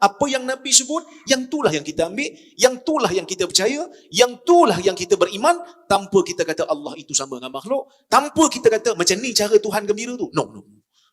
apa yang Nabi sebut, yang itulah yang kita ambil, yang itulah yang kita percaya, yang itulah yang kita beriman tanpa kita kata Allah itu sama dengan makhluk, tanpa kita kata macam ni cara Tuhan gembira tu. No, no.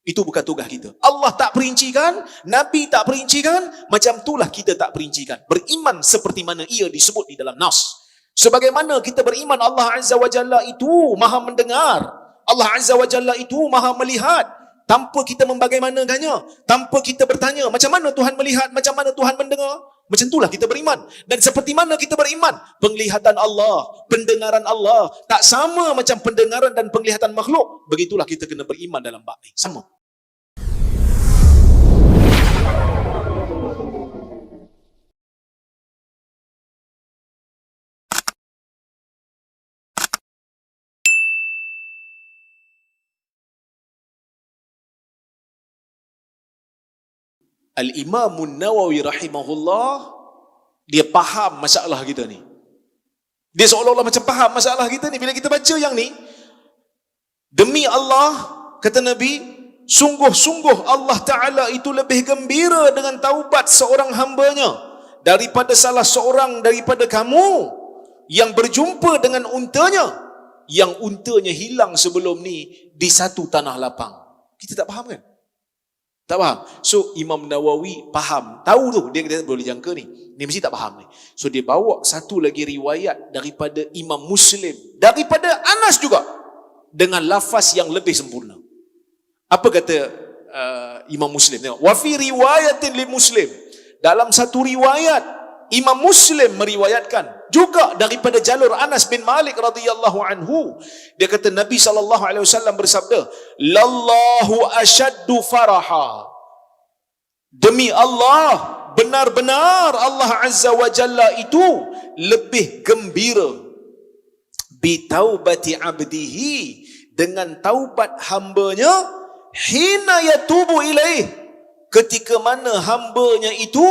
Itu bukan tugas kita. Allah tak perincikan, Nabi tak perincikan, macam itulah kita tak perincikan. Beriman seperti mana ia disebut di dalam nas. Sebagaimana kita beriman Allah Azza wa Jalla itu maha mendengar. Allah Azza wa Jalla itu maha melihat. Tanpa kita membagaimanakannya. Tanpa kita bertanya macam mana Tuhan melihat, macam mana Tuhan mendengar. Macam itulah kita beriman. Dan seperti mana kita beriman? Penglihatan Allah, pendengaran Allah. Tak sama macam pendengaran dan penglihatan makhluk. Begitulah kita kena beriman dalam bab. Sama. Al-Imam Nawawi rahimahullah dia faham masalah kita ni. Dia seolah-olah macam faham masalah kita ni bila kita baca yang ni demi Allah kata Nabi sungguh-sungguh Allah Taala itu lebih gembira dengan taubat seorang hambanya daripada salah seorang daripada kamu yang berjumpa dengan untanya yang untanya hilang sebelum ni di satu tanah lapang. Kita tak faham kan? Tak faham? So Imam Nawawi faham. Tahu tu dia kata boleh jangka ni. Ni mesti tak faham ni. So dia bawa satu lagi riwayat daripada Imam Muslim. Daripada Anas juga. Dengan lafaz yang lebih sempurna. Apa kata uh, Imam Muslim? Tengok. Wa fi riwayatin li Muslim. Dalam satu riwayat Imam Muslim meriwayatkan juga daripada jalur Anas bin Malik radhiyallahu anhu. Dia kata Nabi sallallahu alaihi wasallam bersabda lallahu ashaddu faraha. Demi Allah benar-benar Allah azza wa jalla itu lebih gembira. Bi taubati abdihi dengan taubat hambanya hina yatubu ilaih. Ketika mana hambanya itu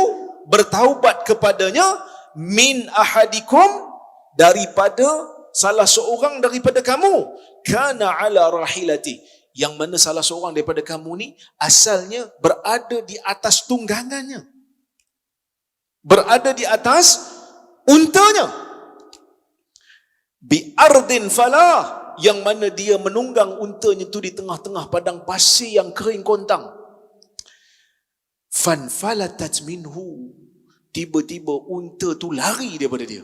bertaubat kepadanya min ahadikum daripada salah seorang daripada kamu. Kana ala rahilati. Yang mana salah seorang daripada kamu ni asalnya berada di atas tunggangannya. Berada di atas untanya. Bi ardin falah yang mana dia menunggang untanya tu di tengah-tengah padang pasir yang kering kontang fan falatat minhu tiba-tiba unta tu lari daripada dia.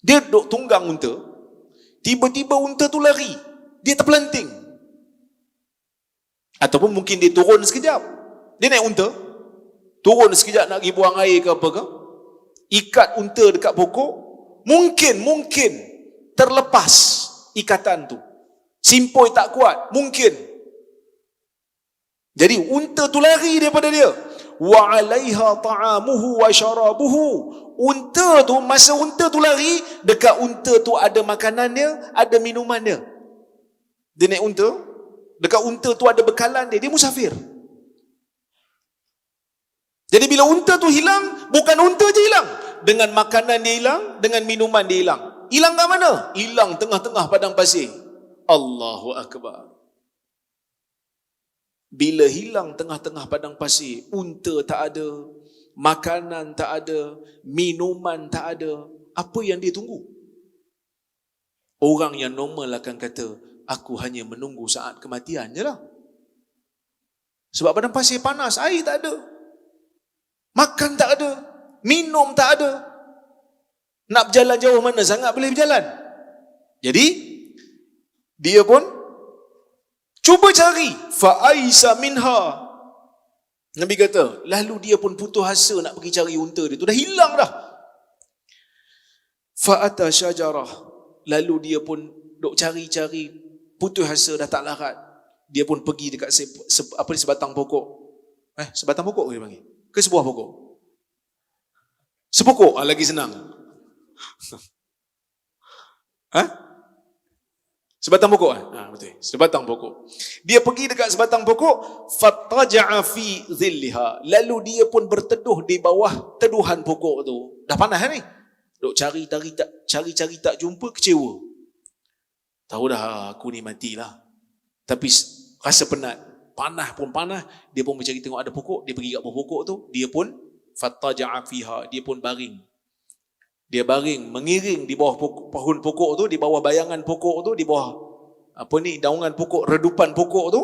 Dia duduk tunggang unta, tiba-tiba unta tu lari. Dia terpelanting. Ataupun mungkin dia turun sekejap. Dia naik unta, turun sekejap nak pergi buang air ke apa ke. Ikat unta dekat pokok, mungkin, mungkin terlepas ikatan tu. Simpoi tak kuat, mungkin. Jadi unta tu lari daripada dia. Wa 'alaiha ta'amuhu wa syarabuhu. Unta tu masa unta tu lari dekat unta tu ada makanan dia ada minuman dia. Naik unta dekat unta tu ada bekalan dia dia musafir. Jadi bila unta tu hilang bukan unta je hilang. Dengan makanan dia hilang dengan minuman dia hilang. Hilang kat mana? Hilang tengah-tengah padang pasir. Allahu akbar bila hilang tengah-tengah padang pasir, unta tak ada, makanan tak ada, minuman tak ada, apa yang dia tunggu? Orang yang normal akan kata, aku hanya menunggu saat kematian je lah. Sebab padang pasir panas, air tak ada. Makan tak ada, minum tak ada. Nak berjalan jauh mana sangat boleh berjalan. Jadi, dia pun Cuba cari fa'aisa minha. Nabi kata, lalu dia pun putus asa nak pergi cari unta dia tu dah hilang dah. Fa'ata syajarah. Lalu dia pun dok cari-cari putus asa dah tak larat. Dia pun pergi dekat se, se, apa sebatang pokok. Eh, sebatang pokok ke dia panggil? Ke sebuah pokok? Sepokok ah, lagi senang. Ha? Sebatang pokok kan? Ha, betul. Sebatang pokok. Dia pergi dekat sebatang pokok, fattaja'a fi zilliha. Lalu dia pun berteduh di bawah teduhan pokok tu. Dah panas kan ni? Duk cari cari tak cari cari tak jumpa kecewa. Tahu dah aku ni matilah. Tapi rasa penat. panah pun panah, dia pun mencari tengok ada pokok, dia pergi kat bawah pokok tu, dia pun fattaja'a fiha, dia pun baring. Dia baring, mengiring di bawah pokok, pohon pokok tu, di bawah bayangan pokok tu, di bawah apa ni daungan pokok, redupan pokok tu.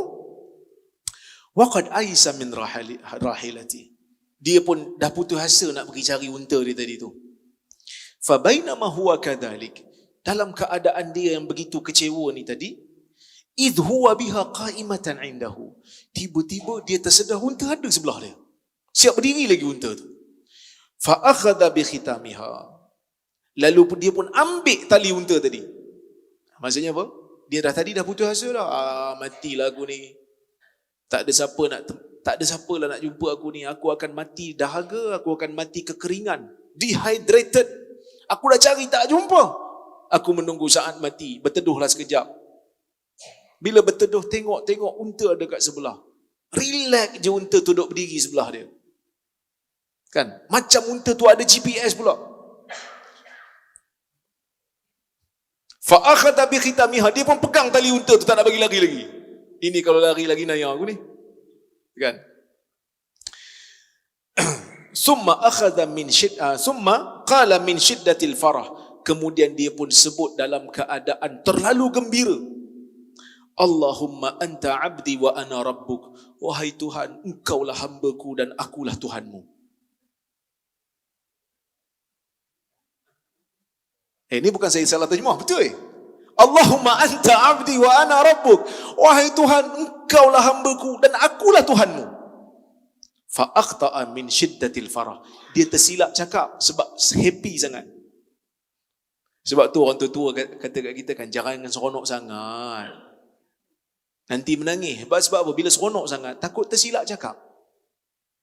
Waqad aisa min rahilati. Dia pun dah putus asa nak pergi cari unta dia tadi tu. Fa bainama huwa kadhalik. Dalam keadaan dia yang begitu kecewa ni tadi, idh huwa biha qa'imatan indahu. Tiba-tiba dia tersedar unta ada sebelah dia. Siap berdiri lagi unta tu. Fa akhadha bi khitamiha. Lalu dia pun ambil tali unta tadi. Maksudnya apa? Dia dah tadi dah putus asa dah. Ah, matilah aku ni. Tak ada siapa nak tak ada siapa lah nak jumpa aku ni. Aku akan mati dahaga, aku akan mati kekeringan. Dehydrated. Aku dah cari tak jumpa. Aku menunggu saat mati. Berteduhlah sekejap. Bila berteduh tengok-tengok unta ada kat sebelah. Relax je unta tu duduk berdiri sebelah dia. Kan? Macam unta tu ada GPS pula. Fa akhadha bi khitamiha dia pun pegang tali unta tu tak nak bagi lari lagi. Ini kalau lari lagi naya aku ni. Kan? summa akhadha min shid uh, summa qala min shiddatil farah. Kemudian dia pun sebut dalam keadaan terlalu gembira. Allahumma anta abdi wa ana rabbuk. Wahai Tuhan, engkaulah hambaku dan akulah Tuhanmu. Eh, ini bukan saya salah terjemah, betul eh? Allahumma anta abdi wa ana rabbuk. Wahai Tuhan, engkaulah hambaku dan akulah Tuhanmu. Fa akhta'a min shiddatil farah. Dia tersilap cakap sebab happy sangat. Sebab tu orang tua-tua kata kat kita kan, jangan seronok sangat. Nanti menangis. Sebab, sebab apa? Bila seronok sangat, takut tersilap cakap.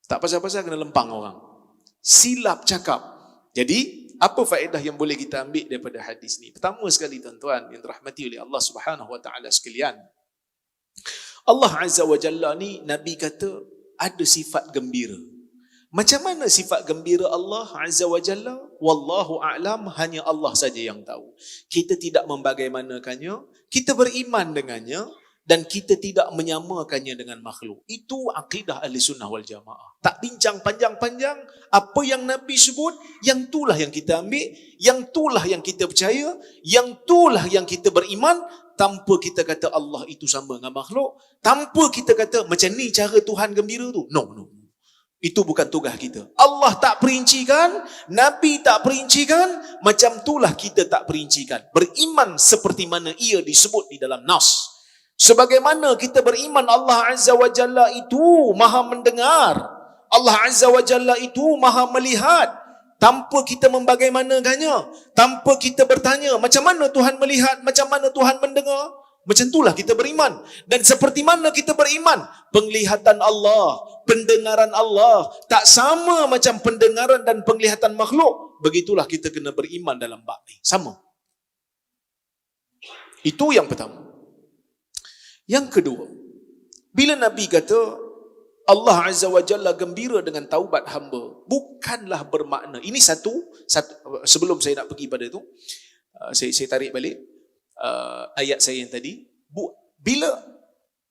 Tak pasal-pasal kena lempang orang. Silap cakap. Jadi, apa faedah yang boleh kita ambil daripada hadis ni? Pertama sekali tuan-tuan yang dirahmati oleh Allah Subhanahu Wa Taala sekalian. Allah Azza wa Jalla ni Nabi kata ada sifat gembira. Macam mana sifat gembira Allah Azza wa Jalla? Wallahu a'lam hanya Allah saja yang tahu. Kita tidak membagaimanakannya, kita beriman dengannya, dan kita tidak menyamakannya dengan makhluk. Itu akidah ahli sunnah wal jamaah. Tak bincang panjang-panjang, apa yang Nabi sebut, yang itulah yang kita ambil, yang itulah yang kita percaya, yang itulah yang kita beriman, tanpa kita kata Allah itu sama dengan makhluk, tanpa kita kata macam ni cara Tuhan gembira tu. No, no. Itu bukan tugas kita. Allah tak perincikan, Nabi tak perincikan, macam itulah kita tak perincikan. Beriman seperti mana ia disebut di dalam Nas. Sebagaimana kita beriman Allah Azza wa Jalla itu maha mendengar. Allah Azza wa Jalla itu maha melihat. Tanpa kita membagaimanakannya. Tanpa kita bertanya macam mana Tuhan melihat, macam mana Tuhan mendengar. Macam itulah kita beriman. Dan seperti mana kita beriman? Penglihatan Allah, pendengaran Allah. Tak sama macam pendengaran dan penglihatan makhluk. Begitulah kita kena beriman dalam bab ni. Sama. Itu yang pertama. Yang kedua, bila Nabi kata Allah Azza wa Jalla gembira dengan taubat hamba, bukanlah bermakna. Ini satu, satu sebelum saya nak pergi pada itu, uh, saya, saya tarik balik uh, ayat saya yang tadi. Bila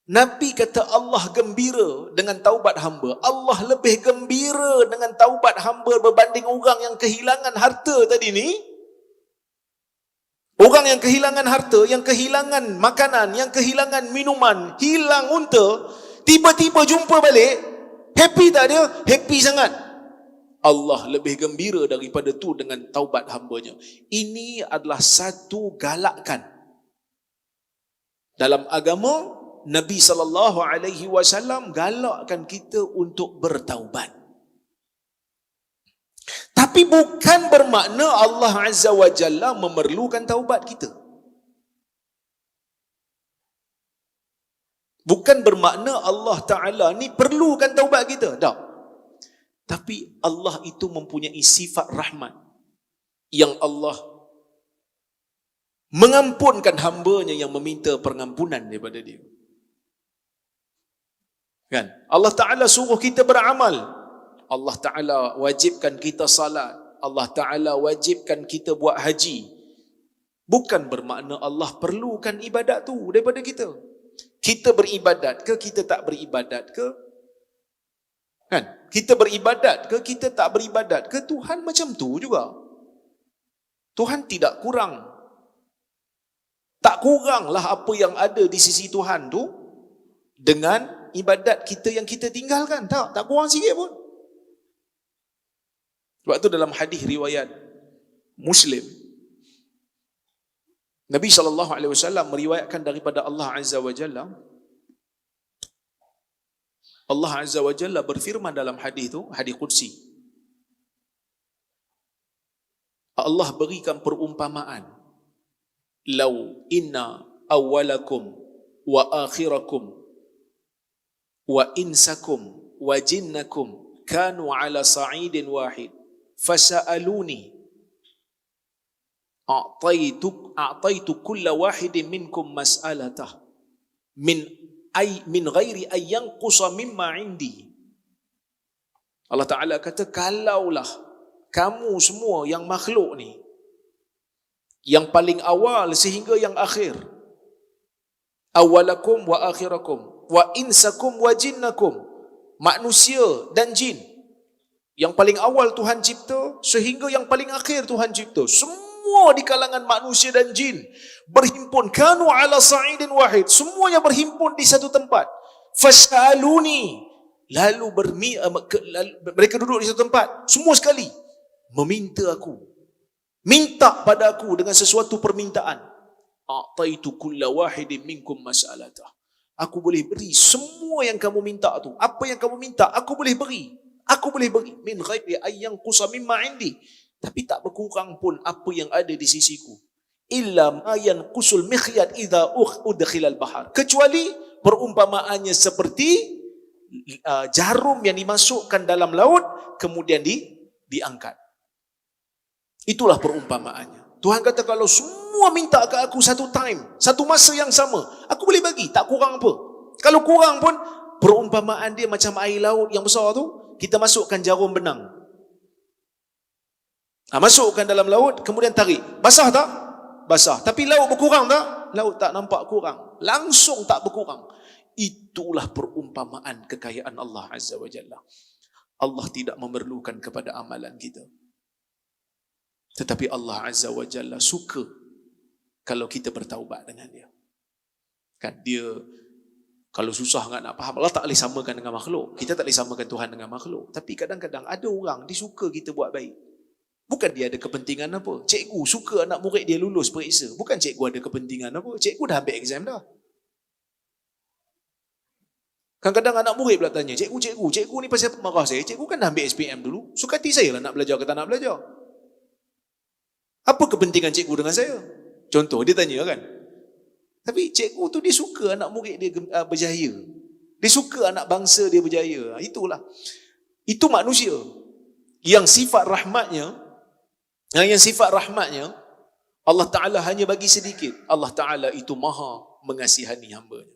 Nabi kata Allah gembira dengan taubat hamba, Allah lebih gembira dengan taubat hamba berbanding orang yang kehilangan harta tadi ni, Orang yang kehilangan harta, yang kehilangan makanan, yang kehilangan minuman, hilang unta, tiba-tiba jumpa balik, happy tak dia? Happy sangat. Allah lebih gembira daripada tu dengan taubat hambanya. Ini adalah satu galakan. Dalam agama, Nabi SAW galakkan kita untuk bertaubat. Tapi bukan bermakna Allah Azza wa Jalla memerlukan taubat kita. Bukan bermakna Allah Ta'ala ni perlukan taubat kita. Tak. Tapi Allah itu mempunyai sifat rahmat. Yang Allah mengampunkan hambanya yang meminta pengampunan daripada dia. Kan? Allah Ta'ala suruh kita beramal. Allah Ta'ala wajibkan kita salat. Allah Ta'ala wajibkan kita buat haji. Bukan bermakna Allah perlukan ibadat tu daripada kita. kita beribadat ke kita tak beribadat ke? Kan? Kita beribadat ke kita tak beribadat ke? Tuhan macam tu juga. Tuhan tidak kurang. Tak kuranglah apa yang ada di sisi Tuhan tu dengan ibadat kita yang kita tinggalkan. Tak tak kurang sikit pun sebab tu dalam hadis riwayat Muslim Nabi sallallahu alaihi wasallam meriwayatkan daripada Allah Azza wa Jalla Allah Azza wa Jalla berfirman dalam hadis itu, hadis qudsi. Allah berikan perumpamaan. Lau inna awwalakum wa akhirakum wa insakum wa jinnakum kanu ala sa'idin wahid fasa'aluni. A'taitu a'taitu kulla wahidin minkum mas'alatah. Min ay min ghairi ay yanqusa mimma indi. Allah Taala kata kalaulah kamu semua yang makhluk ni yang paling awal sehingga yang akhir awalakum wa akhirakum wa insakum wa jinnakum manusia dan jin yang paling awal Tuhan cipta sehingga yang paling akhir Tuhan cipta. Semua di kalangan manusia dan jin berhimpun. Kanu ala sa'idin wahid. Semuanya berhimpun di satu tempat. Fasaluni. Lalu bermi uh, mereka duduk di satu tempat. Semua sekali. Meminta aku. Minta pada aku dengan sesuatu permintaan. A'taitu kulla wahidin minkum mas'alatah aku boleh beri semua yang kamu minta tu. Apa yang kamu minta aku boleh beri aku boleh beri min ghairi ayyan qusa mimma indi. Tapi tak berkurang pun apa yang ada di sisiku. Illa ma yanqusul mikhyat idza udkhila al-bahar kecuali perumpamaannya seperti uh, jarum yang dimasukkan dalam laut kemudian di diangkat. Itulah perumpamaannya. Tuhan kata kalau semua minta ke aku satu time satu masa yang sama aku boleh bagi tak kurang apa. Kalau kurang pun perumpamaan dia macam air laut yang besar tu kita masukkan jarum benang Ha, masukkan dalam laut, kemudian tarik. Basah tak? Basah. Tapi laut berkurang tak? Laut tak nampak kurang. Langsung tak berkurang. Itulah perumpamaan kekayaan Allah Azza wa Jalla. Allah tidak memerlukan kepada amalan kita. Tetapi Allah Azza wa Jalla suka kalau kita bertaubat dengan dia. Kan dia kalau susah kan nak faham Allah tak boleh samakan dengan makhluk. Kita tak boleh samakan Tuhan dengan makhluk. Tapi kadang-kadang ada orang disuka kita buat baik. Bukan dia ada kepentingan apa. Cikgu suka anak murid dia lulus periksa. Bukan cikgu ada kepentingan apa. Cikgu dah ambil exam dah. Kadang-kadang anak murid pula tanya, cikgu, cikgu, cikgu ni pasal apa marah saya? Cikgu kan dah ambil SPM dulu. Suka hati saya lah nak belajar ke tak nak belajar. Apa kepentingan cikgu dengan saya? Contoh, dia tanya kan. Tapi cikgu tu dia suka anak murid dia uh, berjaya. Dia suka anak bangsa dia berjaya. Itulah. Itu manusia. Yang sifat rahmatnya, yang yang sifat rahmatnya Allah Ta'ala hanya bagi sedikit. Allah Ta'ala itu maha mengasihani hambanya.